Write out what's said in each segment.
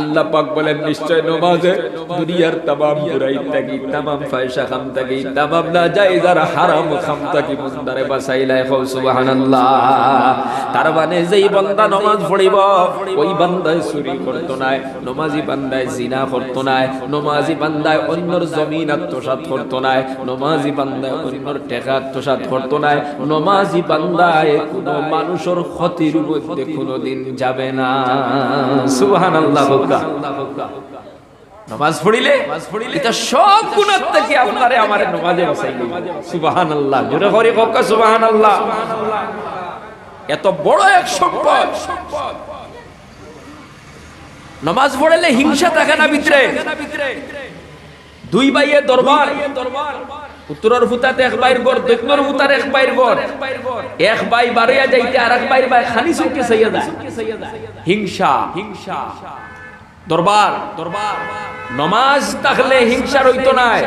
আল্লাহ পাক বলেন, নিশ্চয় নমাজে দুনিয়ার তামাম বুরাই থাকি, তামাম ফায়সা খাম থাকি, তামাম না জায়েজ আর হারাম খাম থাকি মুন্দারে বাসাইলাই খাও, সুবহানাল্লাহ। তার মানে যেই বান্দা নমাজ পড়িব, ওই বান্দায় চুরি করতো নাই, নমাজি বান্দায় জিনা করতো নাই, নমাজি বান্দায় অন্যর জমিন আত্মসাৎ করতো নাই, নমাজি বান্দায় অন্যর টেকা আত্মসাৎ করতো নাই, নমাজি বান্দায় কোনো মানুষের ক্ষতির মধ্যে কোনোদিন যাবে না। সুবহানাল্লাহ। নামাজ পড়িলে এটা সব গুণার থেকে আপনারে জোরে করে কক্কা সুবহানাল্লাহ। এত বড় এক সম্পদ। পড়লে হিংসা থাকে না ভিতরে। দুই ভাইয়ের দরবার, উত্তরের ফুতাতে এক বাইর গড় দক্ষিণের ফুতার এক বাইর গড় এক বাই বাড়িয়া যাইতে আর এক বাইর বাই খানি চুকে সাইয়া হিংসা হিংসা। দরবার দরবার। নমাজ থাকলে হিংসা রইতো নাই।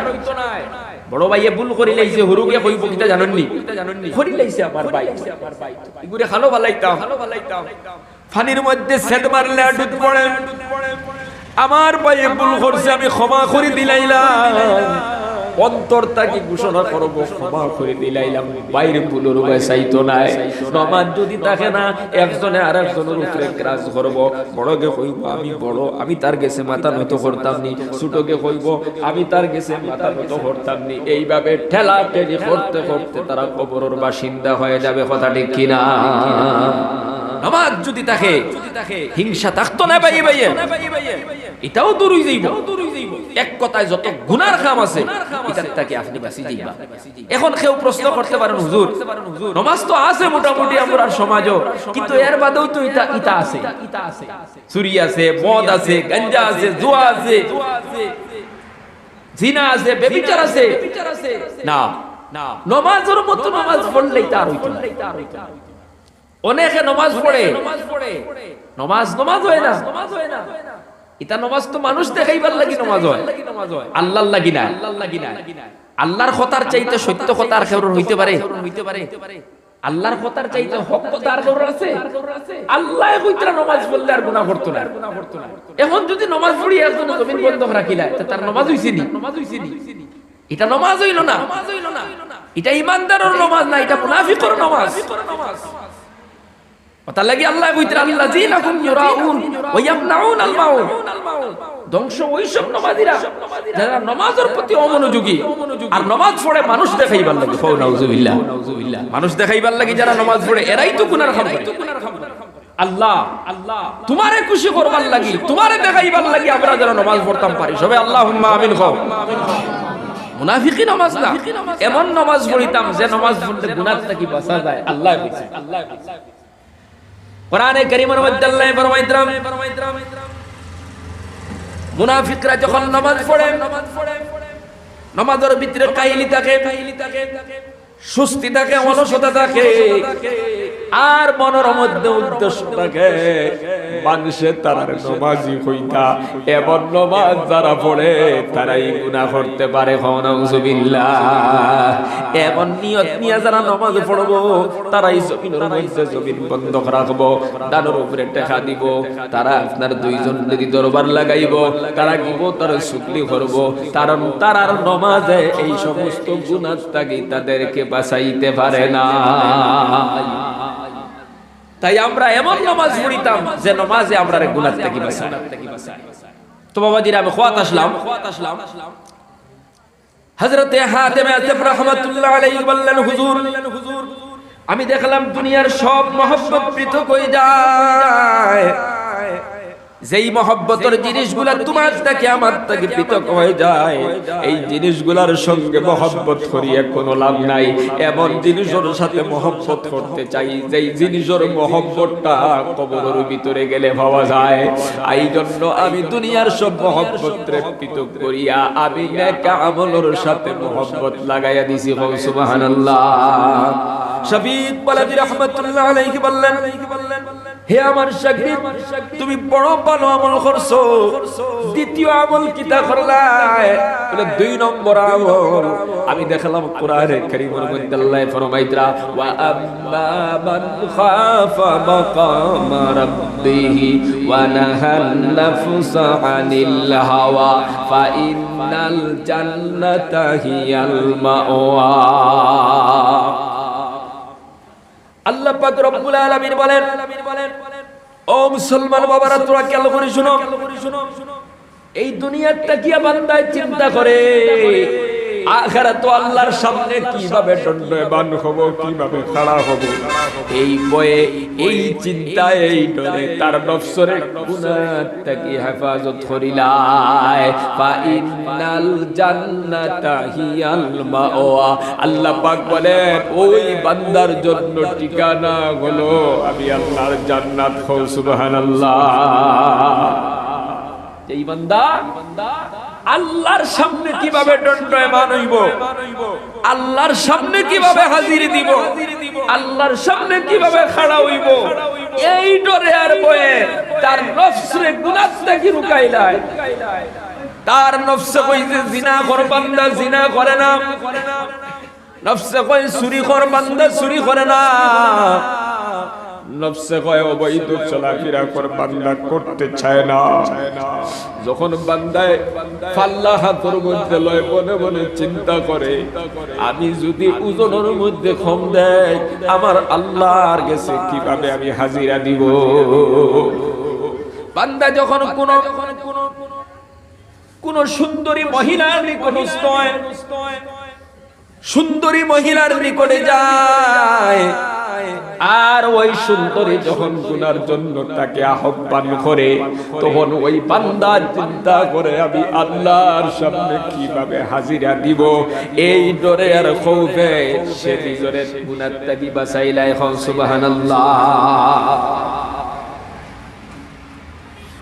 বড় ভাইয়ে ভুল করি লাইছে হরুকে কইব কিটা জানেননি? করি লাইছে আমার ভাই। ইগুরে খালো ভালাইতাম খালো ভালাইতাম ফানির মধ্যে সেট মারলে ডুব পড়ে। আমার ভাইয়ে ভুল করছে, আমি ক্ষমা করে দিলাইলাম। অন্তর তাকে ঘোষণা করব ক্ষমা করে দিলাইলাম। বাইরে ভুলের উপায় চাইতো নাই নমাজ যদি থাকে না, একজনে আর একজনের উপরে ক্রাস করব বড়কে কইব, আমি বড়, আমি তার গেছে মাথা নত করতাম নি ছোটকে কইব, আমি তার গেছে মাথা নত করতাম নি এইভাবে ঠেলা ঠেলি করতে করতে তারা কবরের বাসিন্দা হয়ে যাবে, কথা ঠিক কিনা? নামাজ যদি থাকে হিংসা থাকতো না পাই ভাইয়ে, এটাও দূরই যাইব। এক কথায় যত গুনার কাম আছে এটার থেকে আপনি বাঁচি যাইবা। এখন কেউ প্রশ্ন করতে পারেন হুজুর নমাজ তো আছে মোটামুটি আমরা সমাজও কিন্তু এর বাদেও তো এটা ইটা আছে। চুরি আছে মদ আছে গাঞ্জা আছে জুয়া আছে জিনা আছে বেবিচার আছে না না। নমাজের মতো নমাজ পড়লেই তার হইতো অনেকে নমাজ পড়ে। নমাজ নমাজ হয় না। এটা নমাজ তো মানুষ দেখাইবার লাগি নমাজ হয়। আল্লাহর লাগি না। আল্লাহর লাগি না। আল্লাহর কথার চাইতে সত্য কথা আর কেউ হইতে পারে। হইতে পারে। আল্লাহর কথার চাইতে হক কথা আর কেউ আছে। আল্লাহ কইতরা নমাজ পড়লে আর গুনাহ করতো না। এখন যদি নমাজ পড়ি একজন জমিন বন্ধ রাখিলা তার নমাজ হইছে নি। নমাজ হইছে নি। এটা নমাজ হইল না। নামাজ হইল না। এটা ইমানদারের নমাজ না এটা মুনাফিকর নমাজ। কথা লাগি আল্লাহ কইতরা আল্লাযিনাকুম ইউরাউন ওয়া ইয়ামনাউন আল মাউন ধ্বংস ওই নমাজিরা যারা নামাজের প্রতি অমনোযোগী, আর নামাজ পড়ে মানুষ দেখাইবার লাগে ফাও নাউজুবিল্লাহ মানুষ দেখাইবার লাগে যারা নামাজ পড়ে, এরাই তো গুনার খাম আল্লাহ আল্লাহ তোমারে খুশি করবার লাগি, তোমারে দেখাইবার লাগি আমরা যারা নামাজ পড়তাম পারি। সবে আল্লাহুম্মা আমিন খাও মুনাফিকি নামাজ না, এমন নামাজ পড়িতাম যে নামাজ পড়লে গুনাহ থেকে বাঁচা যায়? আল্লাহ আল্লাহ কোরআনে করিমের মধ্যে আল্লাহ ফরমাইতরাম মুনাফিকরা যখন নামাজ পড়ে, নামাজের ভিতরে কাহিলি থাকে, সুস্থি থাকে, অলসতা থাকে আর মনের মধ্যে উদ্দেশ্য থাকে, মানুষের তারা নমাজি হইতা। এমন নমাজ যারা পড়ে, তারাই গুনাহ করতে পারে এমন নিয়ত নিয়ে যারা নমাজ পড়ব, তারাই জমিনের মধ্যে জমিন বন্ধ রাখব ডানোর উপরে টেকা দিব। তারা আপনার দুইজন যদি দরবার লাগাইব, তারা দিব তার শুকলি করব। কারণ তারার নমাজে এই সমস্ত গুণার তাকে তাদেরকে বাঁচাইতে পারে না তাই আমরা এমন নামাজ পড়িতাম যে নামাজে আমরা গুনাহ থেকে বাঁচাই তো বাবা জিরা আমি খোয়াত আসলাম। খোয়াত আসলাম। হযরতে হাতেম আতিফ রাহমাতুল্লাহ আলাইহি বললেন হুজুর আমি দেখলাম দুনিয়ার সব মহব্বত পৃথক হয়ে যায়। যেই মহব্বতের জিনিসগুলা তোমার থেকে আমার থেকে পৃথক হয়ে যায় এই জিনিসগুলার সঙ্গে মহব্বত করিয়ে কোনো লাভ নাই। এমন জিনিসের সাথে মহব্বত করতে চাই। যেই জিনিসের মহব্বতটা কবরের ভিতরে গেলে পাওয়া যায় এই জন্য আমি দুনিয়ার সব মহব্বতরে পৃথক করিয়া আমি নেকা আমলের সাথে মহব্বত লাগাইয়া দিছি। সুবহানাল্লাহ। শফিক বালাজি রহমাতুল্লাহ আলাইহি বললেন হে আমার শাগরিদ তুমি বড় ভালো আমল করছ। দ্বিতীয় আমল কিতা করলাই বলে, দুই নম্বর আমল। আমি দেখালাম কোরআনে কারীমের মধ্যে আল্লাহ ফরমাইতরা ওয়া আম্মা মান খাফা মাকামা রাব্বিহি ওয়া নাহান নাফসা আনিল হাওয়া, ফা ইন্নাল জান্নাতা হিয়াল মাওয়া। আল্লাহ পাক রব্বুল আলামিন বলেন, ও মুসলমান বাবারা, তোরা কেল করে শুনো। এই দুনিয়াটা কি বান্দায় চিন্তা করে? আখেরা তো আল্লাহর সামনে কীভাবে দণ্ডবান হব, কীভাবে খাড়া হব? এই বয়ে, এই চিন্তায়, এই ডরে তার নফসরে গুনাহ থেকে হেফাজত করিলায়। ফা ইন্নাল জান্নাতা হিয়াল মাওয়া। আল্লাহ পাক বলেন, ওই বান্দার জন্য ঠিকানা হলো আমি আল্লাহর জান্নাত খাও সুবহানাল্লাহ। এই বান্দা বান্দা আল্লাহর সামনে কীভাবে দণ্ডায়মান হইব? আল্লাহর সামনে কীভাবে হাজির দিব? আল্লাহর সামনে কীভাবে খাড়া হইব? এই ডরে আর বয়ে তার নফসরে গুনাহ থেকে রুকাইলায় তার নফসে কইছে জিনা কর বান্দা জিনা করে না? নফসে কই চুরি কর বান্দা চুরি করে না? নফসে কয় অবৈধ চলাফেরা কর বান্দা করতে চায় না। যখন বান্দায় ফাল্লা হাতর মধ্যে লয় বনে বনে চিন্তা করে, আমি যদি ওজনের মধ্যে কম দেয়, আমার আল্লাহর গেছে কীভাবে আমি হাজিরা দিব? বান্দা যখন কোন কোন সুন্দরী মহিলার নিকটস্থ হয়, সুন্দরী মহিলার নিকটে যায় আর ওই সুন্দরী যখন গুনার জন্য তাকে আহ্বান করে, তখন ওই বান্দা চিন্তা করে, আমি আল্লাহর সামনে কীভাবে হাজিরা দিব? এই ডরে আর খৌফে সে নিজের গুনার তাগি বাসাইলাই হন সুবহানাল্লাহ।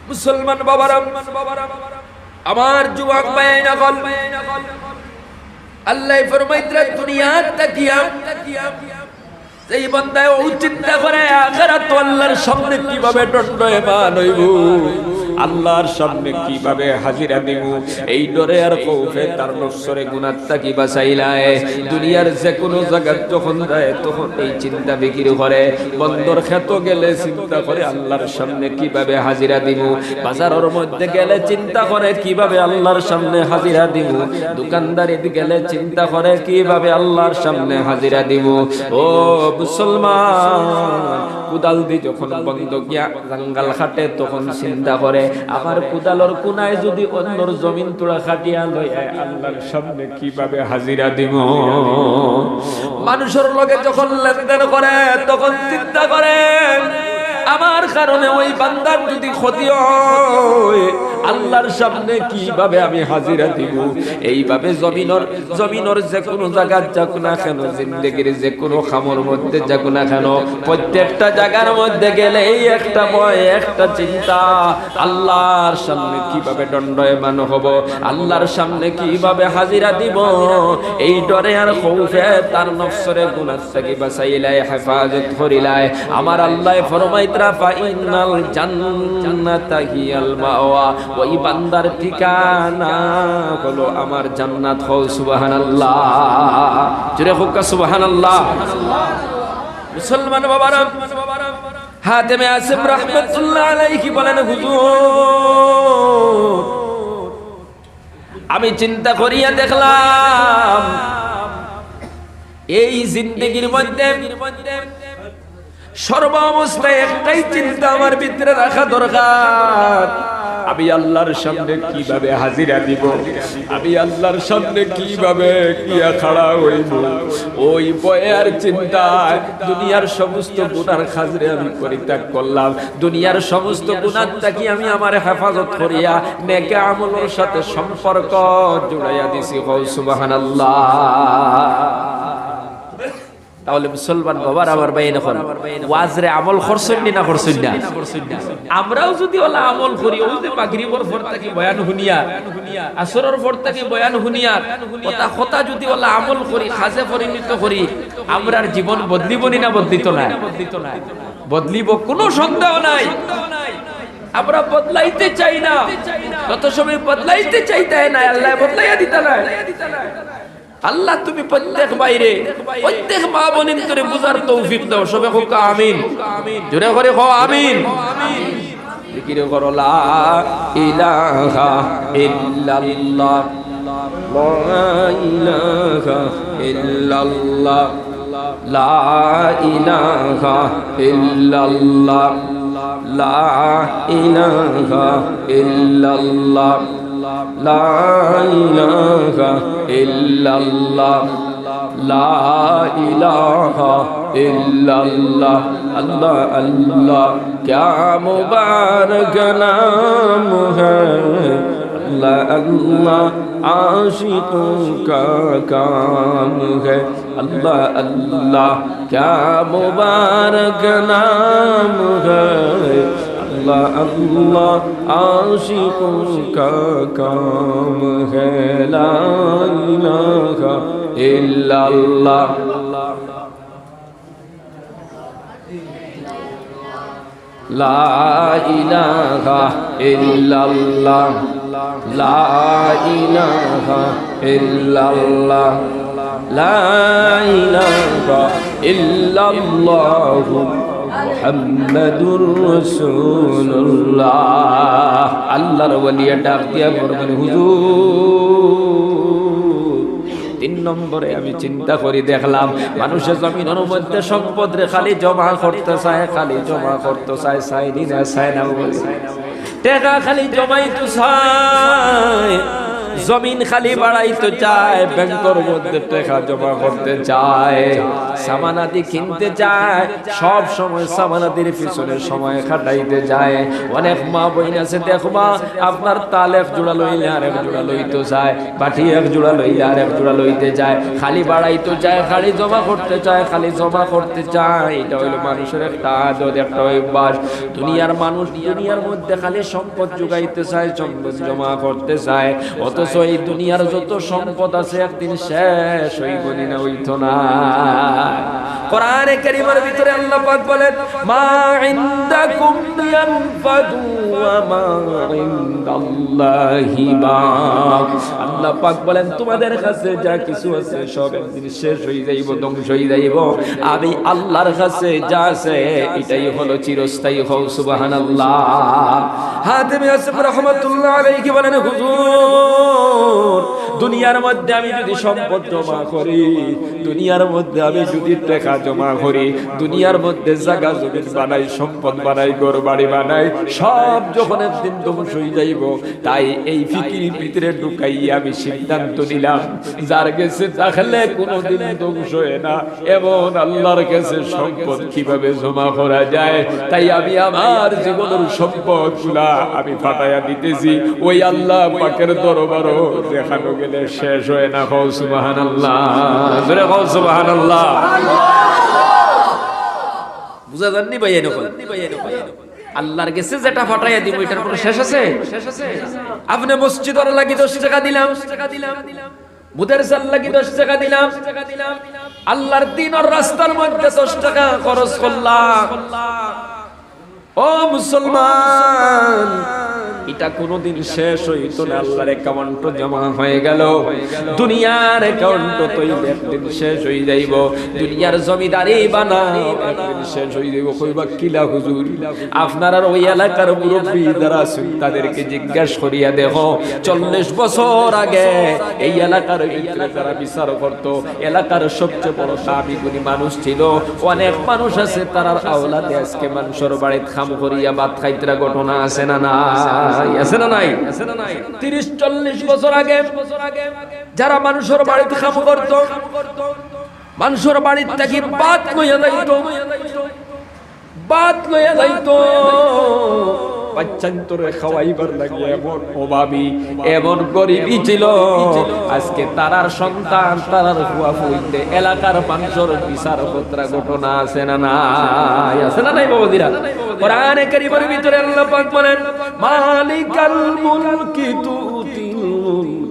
মুসলমান বাবারা আমার যুবক বাইনা গল আল্লাহ ফরমাইতরা দুনিয়ার তাকিয়া এই বান্দায় চিন্তা করে আখিরাত আল্লাহর সামনে কীভাবে দণ্ডায়মান হইব? আল্লাহর সামনে কীভাবে হাজিরা দিব এই ডরে আর কৌফে তার নফসরে গুনাত্তা কি বাঁচাইলায়? দুনিয়ার যে কোনো জায়গায় যখন যায়, তখন এই চিন্তা বিক্রি করে। বন্দর খেত গেলে চিন্তা করে আল্লাহর সামনে কীভাবে হাজিরা দিব বাজারের মধ্যে গেলে চিন্তা করে কীভাবে আল্লাহর সামনে হাজিরা দিব দোকানদারিত গেলে চিন্তা করে কীভাবে আল্লাহর সামনে হাজিরা দিব ও মুসলমান কুদাল দি যখন বন্ধ গিয়া জাঙ্গাল খাটে তখন চিন্তা করে, আমার কুদালর কোনায় যদি অন্যর জমিন তোড়া খাটিয়া লইয়া আল্লাহর সামনে কীভাবে হাজিরা দিব? মানুষের লগে যখন লেনদেন করে, তখন চিন্তা করে, আমার কারণে ওই বান্দার যদি ক্ষতি হয় আল্লাহর সামনে কীভাবে আমি হাজিরা দিব? এইভাবে জমিনর জমিনর যে কোনো জায়গার যাক না কেন জিন্দগির যে কোনো খামর মধ্যে যাক না কেন প্রত্যেকটা জায়গার মধ্যে গেলে এই একটা ভয়, একটা চিন্তা। আল্লাহর সামনে কীভাবে দণ্ডয়মান হব? আল্লাহর সামনে কীভাবে হাজিরা দিব? এই ডরে আর খৌফে তার নফসরে গুনাহ থেকে বাঁচাইলাই হেফাজত করিলাই আমার আল্লাহ ফরমাইতরা ফাইনাল জান্নাতা হিয়াল মাওয়া। ওই বান্দার ঠিকানা হলো আমার জান্নাত হও সুবহানাল্লাহ। জুরে হোক সুবহানাল্লাহ। মুসলমান বাবারা, হাতেমে আসিম রহমতুল্লাহ আলাইহি বলেন, হুজুর, আমি চিন্তা করিয়া দেখলাম, এই জিন্দগির মধ্যে সর্ব অবস্থায় একটাই চিন্তা আমার ভিতরে রাখা দরকার। আমি আল্লাহর সামনে কীভাবে হাজিরা দিব? আমি আল্লাহর সামনে কীভাবে কিয়া খাড়া হইব? ওই বয়ার চিন্তায় দুনিয়ার সমস্ত গুনার খাজরে আমি পরিত্যাগ করলাম। দুনিয়ার সমস্ত গুনার তাকি আমি আমার হেফাজত করিয়া নেকে আমলের সাথে সম্পর্ক জুড়াইয়া দিছি। হও সুবহানাল্লাহ। তাহলে মুসলমান বাবার আমার ভাই এখন। ওয়াজরে আমল করছেন না করছেন না? আমরাও যদি ওলা আমল করি, ওই যে মাগরিবর পর থেকে বয়ান শুনিয়া, আসরের পর থেকে বয়ান শুনিয়া, কথা কথা যদি ওলা আমল করি খাজে পরিণত করি, আমরার জীবন বদলিব নি না বদলিত না? বদলিব কোনো সন্দেহ নাই। আমরা বদলাইতে চাই না। কত সময় বদলাইতে চাইতে না আল্লাহ বদলাইয়া দিতে না আল্লাহ তুমি প্রত্যেক বাইরে প্রত্যেক মা বোনের করে বুঝার তৌফিক দাও, সবে হোক, আমিন। জোরে করে হো আমিন। জিকির করো, লা ইলাহা ইল্লাল্লাহ। লা ইলাহা ইল্লাল্লাহ। লা ইলাহা ইল্লাল্লাহ। লা ইলাহা ইল্লাল্লাহ। লা ইলাহা ইল্লাল্লাহ লা ইলাহা ইল্লাল্লাহ আল্লাহ আল্লাহ ক্যা মুবারক নাম হ্যায় اللہ اللہ عاشقوں کا کام ہے اللہ اللہ کیا مبارک نام ہے اللہ اللہ عاشقوں کا کام ہے لا الہ الا اللہ لا الہ الا اللہ لا الہ الا اللہ মোহাম্মদুর রসুল্লাহ আল্লাহর বলিয়া ডাক দিয়া করবেন তিন নম্বরে আমি চিন্তা করি, দেখলাম মানুষের জমিনের মধ্যে সম্পদ রে খালি জমা করতে চায়, খালি জমা করতে চায় চাই না চায় না টেকা খালি জমাই তো চায়। জমিন খালি বাড়াইতে চায়, ব্যাংকের মধ্যে টাকা জমা করতে চায়, সামানাদি কিনতে চায়, সব সময় সামানাদির পিছনে সময় খাটাইতে যায় অনেক মা বইন আছে দেখবা আপনার তাল এক জোড়া লইলে আর এক জোড়া লইতে যায় বাটি এক জোড়া লইলে আর এক জোড়া লইতে যায় খালি বাড়াইতে চায়, খালি জমা করতে চায়, খালি জমা করতে চায়। এটা হইল মানুষের একটা আদত একটা অভ্যাস। দুনিয়ার মানুষ দুনিয়ার মধ্যে খালি সম্পদ যোগাইতে চায় সম্পদ জমা করতে চায় অথচ এই দুনিয়ার যত সম্পদ আছে একদিন শেষ হইব না হইতো না। কোরআনে কারীমের ভিতরে আল্লাহ পাক বলেন, মা ইনদাকুম ইয়ানফাদু ওয়া মা ইনদাল্লাহি বাক আল্লাহ পাক বলেন, তোমাদের কাছে যা কিছু আছে সব একদিন শেষ হয়ে যাইব, ধ্বংস হয়ে যাইব। আমি আল্লাহর কাছে যা আছে এটাই হলো চিরস্থায়ী হও, সুবহানাল্লাহ। হাতেমে আসিফ রহমাতুল্লাহ আলাইহি বলেন, হুজুর মোর দুনিয়ার মধ্যে আমি যদি সম্পদ জমা করি, দুনিয়ার মধ্যে আমি যদি টাকা জমা করি, দুনিয়ার মধ্যে জায়গা জমি বানাই, সম্পদ বানাই, ঘর বাড়ি বানাই, সব যখন একদিন ধ্বংস হয়ে যাইব, তাই এই ফিকির ভিতরে ঢুকাই আমি সিদ্ধান্ত নিলাম, যার কাছে তাহলে কোনোদিন ধ্বংস হয় না। এমন আল্লাহর কাছে সম্পদ কীভাবে জমা করা যায়? তাই আমি আমার জীবনের সম্পদগুলা আমি ফাটাইয়া দিতেছি। ওই আল্লাহ পাকের দরবারও দেখানো গেলে শেষ হয় না কও সুবহানাল্লাহ। জোরে কও সুবহানাল্লাহ। বুঝা যাননি ভাই এরকম আল্লাহর কাছে যেটা ফাটাইয়া দিব, এটার কোনো শেষ আছে? আপনি মসজিদের লাগি দশ টাকা দিলাম। লাগি দশ টাকা দিলাম। আল্লাহর মধ্যে টাকা খরচ ও মুসলমান এটা কোনোদিন শেষ হইতো না। আল্লাহর অ্যাকাউন্ট জমা হয়ে গেল। দুনিয়ার অ্যাকাউন্ট তো একদিন শেষ হয়ে যাইব। দুনিয়ার জমিদারি বানাও, একদিন শেষ হয়ে যাইব। কইবা কিলা হুজুর? আপনার ওই এলাকার মুরব্বী যারা আছেন, তাদেরকে জিজ্ঞাসা করিয়া দেখো। চল্লিশ বছর আগে এই এলাকার ভিতরে বিচার করত, এলাকার সবচেয়ে বড় দাবি গুণী মানুষ ছিল। অনেক মানুষ আছে, তারার আওলাদে আজকে মানুষের বাড়িতে খাম করিয়া ভাত খাইতরা ঘটনা আছে না না আছে না নাই? তিরিশ চল্লিশ বছর আগে যারা মানুষের বাড়িতে কাম করত মানুষের বাড়ির থেকে বাদ লইয়া যাইত বাদ লইয়া যাইত। বাচ্চান্তরে খাওয়াইবার লাগে এমন অভাবী, এমন গরিবই ছিল। আজকে তারার সন্তান, তারার হুয়া ফুইতে এলাকার মানুষের বিচার পত্রা ঘটনা আছে না নাই? আছে না নাই বাবাদিরা কোরআনে কারীমের ভিতরে আল্লাহ পাক বলেন, মালিকাল মুলকি তুতিল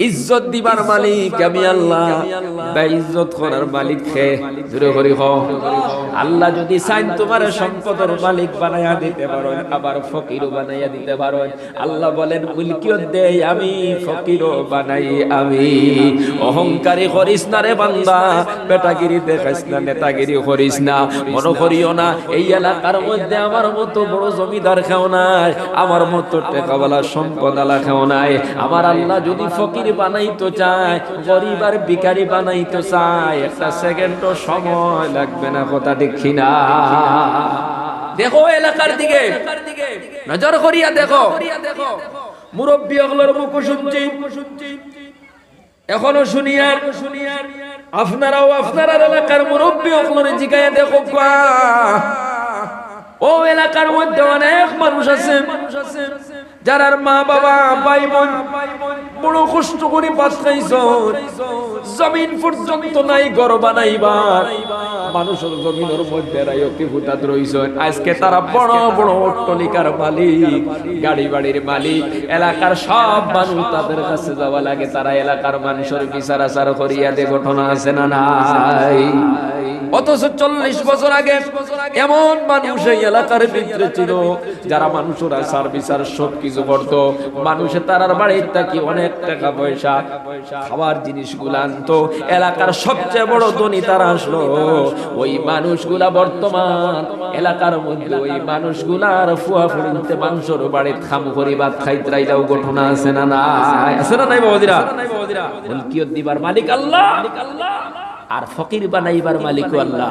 ইজ্জত দিবার মালিক আমি আল্লাহ। ইজ্জত করার মালিক খে জুড়ে করি হ আল্লাহ যদি চাইন তোমার সম্পদের মালিক বানাইয়া দিতে পারো আবার ফকিরও বানাইয়া দিতে পারো আল্লাহ বলেন মুলকিয়ত দে আমি, ফকিরও বানাই আমি। অহংকারী করিস না রে বান্দা বেটাগিরি দেখাইস না, নেতাগিরি করিস না। মনে করিও না, এই এলাকার মধ্যে আমার মতো বড় জমিদার খেও নাই, আমার মতো টেকাওয়ালা সম্পদ আলা খেও নাই। আমার আল্লাহ যদি ফকির বানাইতো চায়, গরিব আর ভিখারি বানাইতো চায়। একটা সেকেন্ডও সময় লাগবে না, কথা দেখি না দেখো এলাকার দিকে, নজর করিয়া দেখো। মুরব্বী অগলোর মুখ শুনছি। এখনও শুনিয়ার শুনিয়ার আপনারাও আপনার এলাকার মুরব্বী অগলোর জিগায় দেখো ও এলাকার মধ্যে অনেক মানুষ আছে মানুষ আছে। যারার মা বাবা, ভাই বোন বড় কষ্ট করে বাস খাইছ, জমিন পর্যন্ত নাই, ঘর বানাইবার। মানুষের জমিনের মধ্যে রায়তি ভূতাত রইছ? আজকে তারা বড় বড় অট্টলিকার মালিক গাড়ি বাড়ির মালিক, এলাকার সব মানুষ তাদের কাছে যাওয়া লাগে। তারা এলাকার মানুষের বিচার আচার করিয়া দে ঘটনা আছে না নাই? অথচ চল্লিশ বছর আগে এমন মানুষ এই এলাকার ভিতরে ছিল, যারা মানুষের বিচার সব কিছু করত। মানুষের তারার বাড়ির থাকি অনেক টাকা পয়সা খাবার জিনিসগুলো আনতো। এলাকার সবচেয়ে বড় ধনী তারা আসলো। ওই মানুষগুলা বর্তমান এলাকার মধ্যে ওই মানুষগুলার ফুয়া ফুড়িতে মানুষের বাড়ির খাম করি ভাত খাইতে রাইলাও ঘটনা আছে না নাই? আছে না নাই বাবাদিরা মালিক আল্লাহ? আর ফকির বানাইবার মালিক আল্লাহ।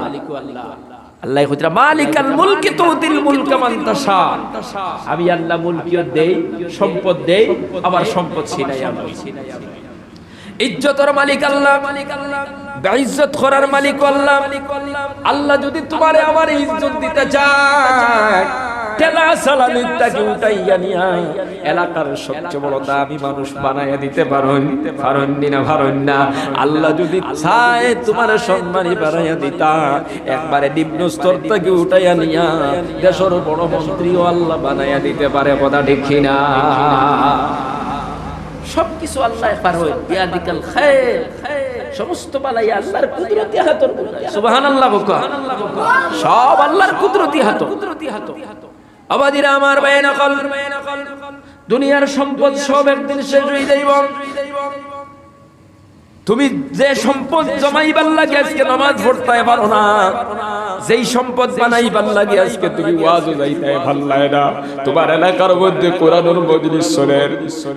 আল্লাহ কইতরা মালিকাল মুলকি তুতিল মুলকা মান তাশা। আমি আল্লাহ মুলকিয়ত দেই, সম্পদ দেই আবার সম্পদ ছিনাই আমি। ইজ্জতের মালিক আল্লাহ মালিক আল্লাহ ইজ্জত করার মালিক আল্লাহ। আল্লাহ যদি তোমারে আমার ইজ্জত দিতে চায় ঠেলা সালালিটাকে উঠাইয়া নিয়া, এলাকার সবচেয়ে বড় দামি মানুষ বানাইয়া দিতে পারেন পারেন না পারেন না আল্লাহ যদি চায় তোমার সম্মানী বানাইয়া দিতা, একবারে নিম্ন স্তর থেকে উঠাইয়া নিয়া, দেশের বড় মন্ত্রীও আল্লাহ বানাইয়া দিতে পারে, কথা দেখি না সবকিছু আল্লাহ পার হয়, বিয়াদিকাল খায়র, সমস্ত বালাই আল্লাহর কুদরতি হাতর সুবহানাল্লাহ বকা সব আল্লাহর কুদরতি হাত কুদরতি হাত আবাদিরা আমার বায়না কল দুনিয়ার সম্পদ সব একদিন শেষ হয়ে যাইব তুমি যে সম্পদ জমাইবার লাগে আজকে নামাজ পড়তে পারো না। যেই সম্পদ বানাইবার লাগে, আজকে তুমি ওয়াজ যাইতে ভালো লাগে না। তোমার এলাকার মধ্যে কোরআনুর মজলিস শোনেন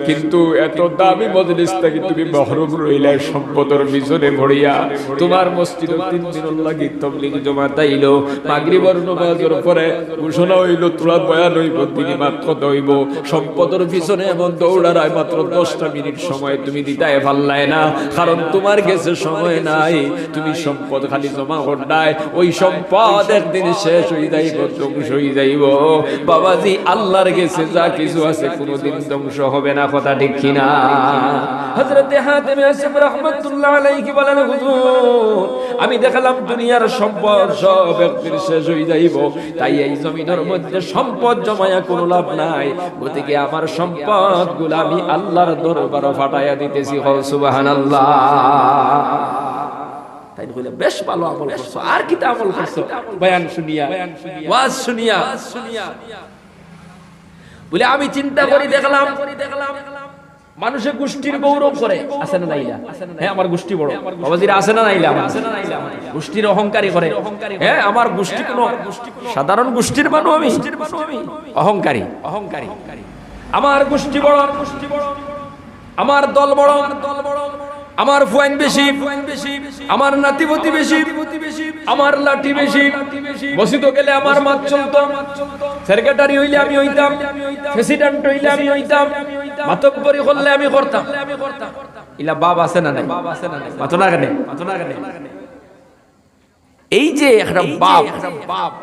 কিন্তু এত দামি মজলিস থেকে তুমি মহরুম রইলে, সম্পদের পিছনে ভরিয়া তোমার মসজিদ তিন দিন লাগি তবলিগ জমা তাইলো মাগরিবর নমাজের পরে ঘোষণা হইল তোরা বয়ান হইব তিনি মাত্র দইব। সম্পদের পিছনে এমন দৌড়ার মাত্র দশটা মিনিট সময় তুমি দিতায় ভালো লাগে না, কারণ তোমার কাছে সময় নাই। তুমি সম্পদ খালি জমা হন্ডায় ওই সম্পদ একদিন শেষ হয়ে যাইব ধ্বংস হয়ে যাইব। বাবাজি আল্লাহর কাছে যা কিছু আছে কোনোদিন ধ্বংস হবে না কথা ঠিক কিনা? হযরতে হাতেমে আসিফ রাহমাতুল্লাহ আলাইহি বলেন হুজুর আমি দেখলাম দুনিয়ার সম্পদ সব একদিন শেষ হয়ে যাইব। তাই এই জমিনের মধ্যে সম্পদ জমায়া কোনো লাভ নাই। গতিকে আমার সম্পদগুলা আমি আল্লাহর দরবারে ফাটাইয়া দিতেছি। সুবহানাল্লাহ। তাই বলে বেশ ভালো আমল করছ। আর কিটা আমল করছ? বয়ান শুনিয়া। ওয়াজ শুনিয়া। বলে, আমি চিন্তা করি, দেখলাম মানুষের গোষ্ঠীর গৌরব করে। আছে না নাইলা হ্যাঁ আমার গোষ্ঠী বড়। বাবাজিরা, আছে না নাইলা গোষ্ঠীর অহংকারী করে। হ্যাঁ আমার গোষ্ঠী কোনো সাধারণ গোষ্ঠীর মানুষ আমি। অহংকারী। অহংকারী আমার গোষ্ঠী বড়। গোষ্ঠী বড় আমার দল বড় দল বড়। আমার ফুয়াইন বেশি আমার নাতিপতি বেশি আমার লাঠি বেশি। বসিত গেলে আমার মাত চলতো। সেক্রেটারি হইলে আমি হইতাম প্রেসিডেন্ট হইলে আমি হইতাম মাতব্বরি করলে আমি করতাম। ইলা বাপ আছে না নাই? মাতো না কেন? মাতো না কেন? এই যে একটা বাপ বাপ।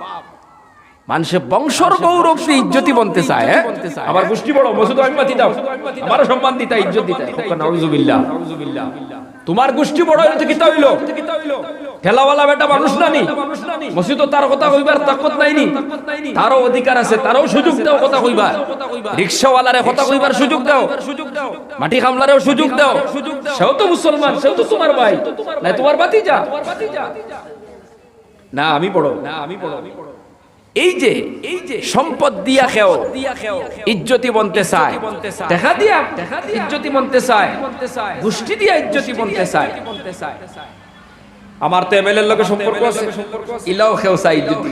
মানুষের বংশর গৌরব সে ইজ্জতি বনতে চায় হ্যাঁ? আমার গোষ্ঠী বড় মসুদ আমি মাতি দাও। আমার সম্মান দিতা ইজ্জত দিতা। নাউজুবিল্লাহ তোমার গোষ্ঠী বড় হইলে তো কিতা হইল? ঠেলাওয়ালা বেটা মানুষ নানি। মসজিদ তার কথা কইবার তাকত নাইনি। তারও অধিকার আছে তারও সুযোগ দাও কথা কইবার। রিক্সাওয়ালারে কথা কইবার সুযোগ দাও। মাটি কামলারেও সুযোগ দাও। সেও তো মুসলমান সেও তো তোমার ভাই। না তোমার বাতিজা। না আমি পড়ো। না আমি পড়ো আমি পড়ো। এই যে এই যে সম্পদ দিয়া খেও, ইজ্জতি বনতে চায়। দেখা দিয়া, ইজ্জতি বনতে চায়। গোষ্ঠী দিয়া ইজ্জতি বনতে চায়। আমার তো এমএলএর লগে সম্পর্ক আছে। ইলাও খেও ইজ্জতি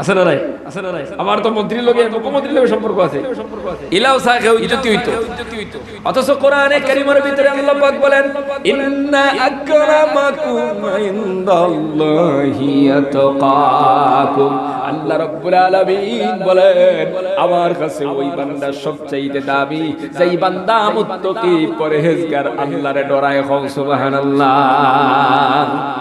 আছে। না নাই? আছে না নাই। আমার তো মন্ত্রীর লগে মুখ্যমন্ত্রীর লগে সম্পর্ক আছে। ইলাও চাই খেও ইজ্জতি হইতো অথচ কোরআনে কারিমের ভিতরে আল্লাহ পাক বলেন ইন্না আকরামাকুম ইনদাল্লাহি আতকাকুম। আল্লাহ রাব্বুল আলামিন বলেন আমার কাছে ওই বান্দা সবচাইতে দামি যেই বান্দা মুত্তাকি পরহেজগার আল্লাহরে ডরায় হও সুবহানাল্লাহ।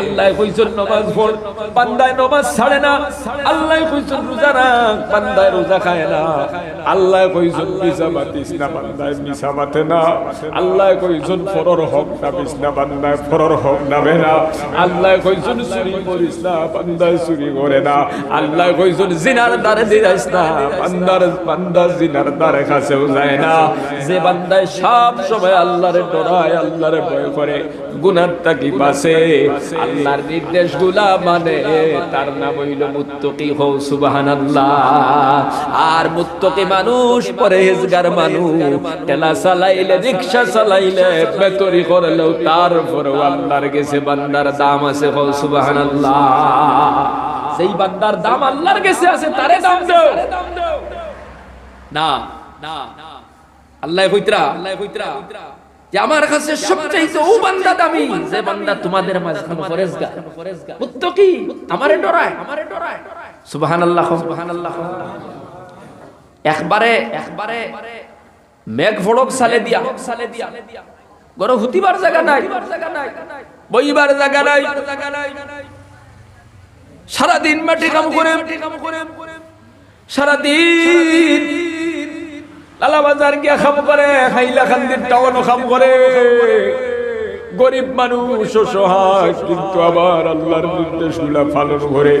আল্লাহ কইছেন নামাজ পড় বান্দায় নামাজ ছাড়ে না। আল্লাহ কইছেন রোজা রাখ, বান্দায় রোজা খায় না। আল্লাহ কইছেন মিছা বাতিস না, বান্দায় মিছা বাতে না। আল্লাহ কইছেন ফরর হক না বিস না, বান্দায় ফরর হক নামে না আল্লাহ কইছেন চুরি করিস না, বান্দায় চুরি করে না। আল্লাহ কইছেন জিনার দ্বারে দিরাইস না, বান্দার বান্দা জিনার দ্বারে কাছেও যায় না। যে বান্দায় সব সময় আল্লাহর ডরায়, আল্লাহর ভয় করে গুনার তাকি বাসে আল্লাহর নির্দেশগুলা মানে তার নাম হইল মুত্তকি হৌ সুবহানাল্লাহ। আর মুত্তকি মানুষ পরেজগার মানুষ টেলা চালাইলে রিক্সা চালাইলে বেতরি করলেও তার উপরেও আল্লাহর গেছে বান্দার দাম আছে হৌ সুবহানাল্লাহ। সেই বান্দার দাম আল্লাহর গেছে আছে তারে দাম দাও। না না। আল্লাহ কইতরা আল্লাহ কইতরা যে আমার কাছে সবচাইতে ও বান্দা দামি যে বান্দা তোমাদের মাঝখানে ফরেজগার মুত্তাকি আমারে ডরায়। আমারে ডরায়। সুবহানাল্লাহ। সুবহানাল্লাহ। একবারে একবারে মেঘ ফড়ক সালে দিয়া। সালে দিয়া। গরো হুতিবার জায়গা নাই। বইবার জায়গা নাই। সারাদিন মাটি কাম করে। সারাদিন লালা বাজার গিয়া খাম করে হাইলা খান্দির টাওয়ানো খাম করে গরিব মানুষ সহায় কিন্তু আবার আল্লাহর নির্দেশগুলা পালন করে।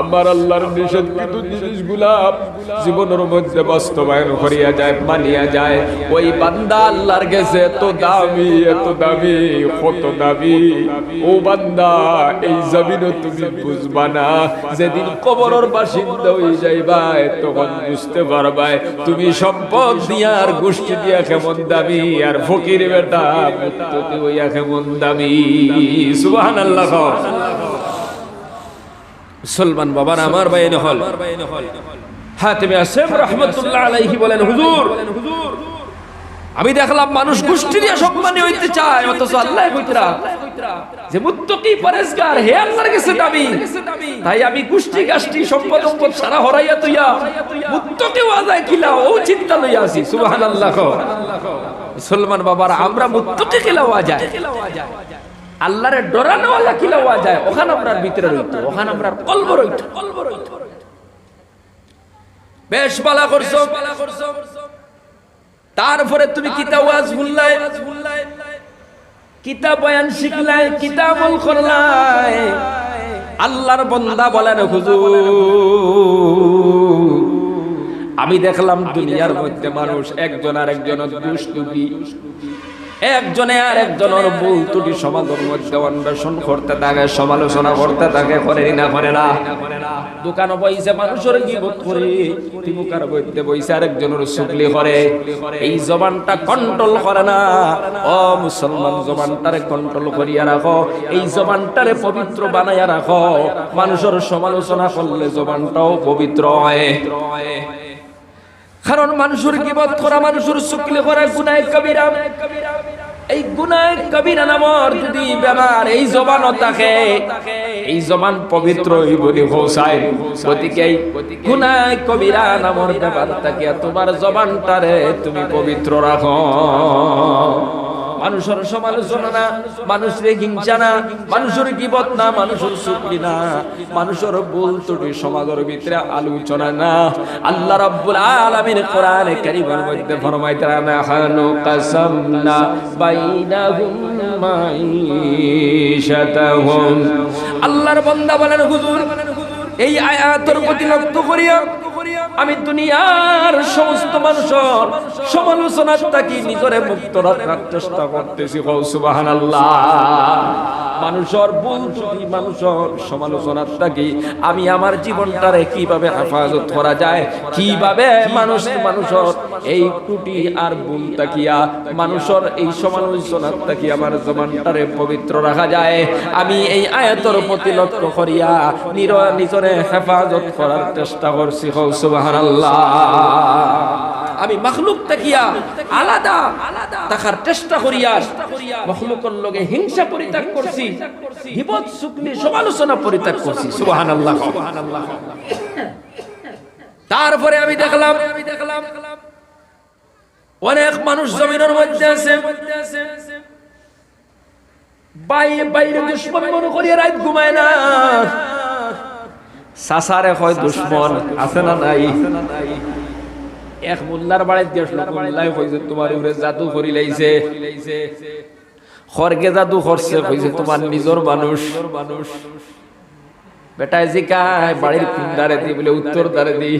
আমার আল্লাহর নিষেধকৃত জিনিসগুলা জীবনের মধ্যে বাস্তবায়ন করিয়া যায়, মানিয়া যায়। ওই বান্দা আল্লাহর গেছে এত দামি এত দামি, কত দামি। ও বান্দা, এই জমিনও তুমি বুঝবা না। যেদিন কবরের বাসিন্দা হয়ে যাইবা, তখন বুঝতে পারবা তুমি সম্পদ দিয়া আর গোষ্ঠী দিয়া কেমন দামি, আর ফকির বেটা মুক্তি হইয়া কেমন দামি। সুবহানাল্লাহ। মুসলমান বাবার আমার বাইন হল। হাতেমে আসেম রহমতুল্লাহ আলাইহি বলেন, হুজুর, আমি দেখলাম মানুষ গোষ্ঠী দিয়ে সম্মানী হইতে চায়, অথচ আল্লাহ কইতরা, যে মুত্তকি পরেশগার, হে আল্লাহর কাছে দাবি, তাই আমি গোষ্ঠী গাষ্ঠী সম্পদ সম্পদ সারা হরাইয়া তুইয়া মুত্তকি ওয়াজায় কিলা ও চিন্তা লইয়া আছি সুবহানাল্লাহ। মুসলমান বাবার আমরা মুত্তকি কিলা ওয়াজায়। আল্লাহরে ডরানো আল্লাহ কি লওয়া যায়, ওখানে আপনার ভিতরে রইতো, ওখানে আপনার কলব রইতো কলব রইতো। বেশ বালা করছ। তারপরে তুমি কিতা ওয়াজ ভুললাই বয়ান শিখলাই কিতা আমল করলাই। আল্লাহর বন্দা বলেন, হুজুর, আমি দেখলাম দুনিয়ার মধ্যে মানুষ একজন আর একজন দুষ্টুকি একজনে আর একজনের ভুল ত্রুটি সমাজের মধ্যে অন্বেষণ করতে থাকে, সমালোচনা করতে থাকে, করে না করে না। দোকানে বইছে, মানুষের গিবত করে, তিমুকার বইতে বইছে, আরেকজনের শুকলি করে। এই জবানটা কন্ট্রোল করে না। ও মুসলমান, জবানটারে কন্ট্রোল করিয়া রাখো। এই জবানটারে পবিত্র বানাইয়া রাখো। মানুষের সমালোচনা করলে জবানটাও পবিত্র হয়। কারণ মানুষের গিবত করা, মানুষের শুকলি করা গুনায় কবিরা। এই গুনায় কবিরা নামর যদি বেমার এই জবান থাকে, এই জবান পবিত্র বলে হোসাই গতিকে এই গুনায় কবিরা নামর ব্যাপার থাকে, তোমার জবানটারে তুমি পবিত্র রাখো। মানুষের সমালোচনা না, মানুষের হিংসা না, মানুষের গিবত না, মানুষের সুখী না, মানুষের ভুল ত্রুটি সমাজের ভিতরে আলোচনা না। আল্লাহ রাব্বুল আলামিন কোরআনে কারীমের মধ্যে ফরমাইতেন নাহানু কাসামনা বাইনাহুম মাইশাতাহুম। আল্লাহর বান্দা বলেন, হুজুর, এই আয়াতের প্রতি লক্ষ্য করিয়া আমি দুনিয়ার সমস্ত মানুষের সমালোচনার তাকি নিজরে মুক্ত রাখার চেষ্টা করতেছি। সুবাহান মানুষের ভুল ত্রুটি, মানুষের সমালোচনার তাকি আমি আমার জীবনটারে কীভাবে হেফাজত করা যায়, কীভাবে মানুষ মানুষের এই ত্রুটি আর ভুল তাকিয়া, মানুষের এই সমালোচনার তাকি আমার জবানটারে পবিত্র রাখা যায়। আমি এই আয়াতের প্রতি লক্ষ্য করিয়া নির নিজরে হেফাজত করার চেষ্টা করছি। সুবহানাল্লাহ। আমি মখলুক তাকিয়া আলাদা তাকার চেষ্টা করিয়া মখলুকের লগে হিংসা পরিত্যাগ করছি, হিবত শুকলি সমালোচনা পরিত্যাগ করছি। সুবহানাল্লাহ। তারপরে আমি দেখলাম আমি দেখলাম অনেক মানুষ জমিনের মধ্যে আছে। বাইরে বাইরে দুশ্মন মনে করিয়া রাত ঘুমায় না। সাসারে হয় দুশ্মন, আছে না নাই? এক মোল্লার বাড়িতে গেছিল মোল্লাই কইছে তোমার উপরে জাদু করি লাইছে। খরগে জাদু করছে, কইছে তোমার নিজর মানুষ। মানুষ বেটায় জিকায় বাড়ির পিন্ডারে দি, বলে উত্তর দ্বারে দি।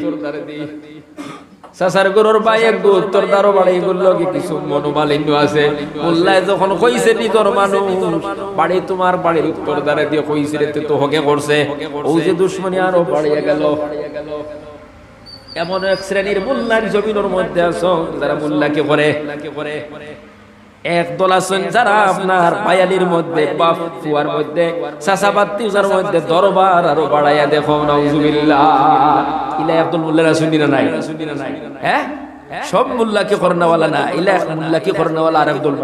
সাসার গরুর ভাই একটু উত্তর দ্বারও বাড়ি বলল, কি কিছু মনোমালিন্য আছে? মোল্লায় যখন কইছে নিজর মানুষ, বাড়ি তোমার বাড়ির উত্তর দ্বারে দিয়ে কইছে, রে তো হকে করছে। ও যে দুশ্মনী আরও বাড়িয়ে গেল। এমন এক শ্রেণির মোল্লার জমিনের মধ্যে আছো, যারা মোল্লাকে করে একদল আছেন যারা আপনার বায়ালির মধ্যে বা ফুয়ার মধ্যে চাষাবাদ তিউজার মধ্যে, দরবার আরও বাড়াইয়া দেখো, নাউজুবিল্লাহ। ইলা একদল মোল্লারা শুনি না নাই? হ্যাঁ? সব মোল্লাকে করনাওয়ালা না, ইলা এক মোল্লাকে করনাওয়ালা আর একদল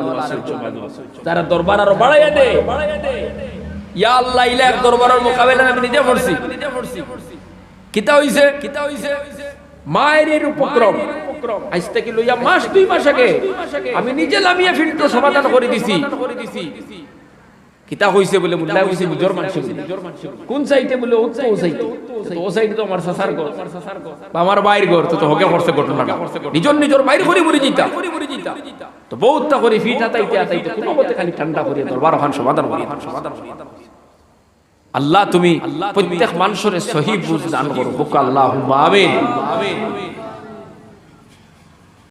যারা দরবার আরও বাড়াইয়া দে। ইয়া আল্লাহ, ইলা এক দরবারের মোকাবেলা আমি নিজে পড়ছি কিতা হইছে কিতা হইছে? মায়ের উপক্রম। আজ থেকে লইয়া মাস দুই মাস আগে আমি নিজে লামিয়ে ফিল্টার সমাধান করে দিছি। কিতা হইছে বলে মুল্লা হইছে মানুষ কোন সাইডে বলে ও তো ও সাইডে ও সাইডে তো আমার সাসার ঘর। বা আমার বাইর ঘর তো হকে করছে ঘটনাটা নিজর নিজর বাইর করে মরি জিতা। তো বহুতটা করে ফিট কোনো মতে খালি ঠান্ডা করে দরবার সমাধান করি সমাধান আল্লাহ তুমি প্রত্যেক মানুষের সহি বুঝ দান করো হুক আল্লাহ আমিন।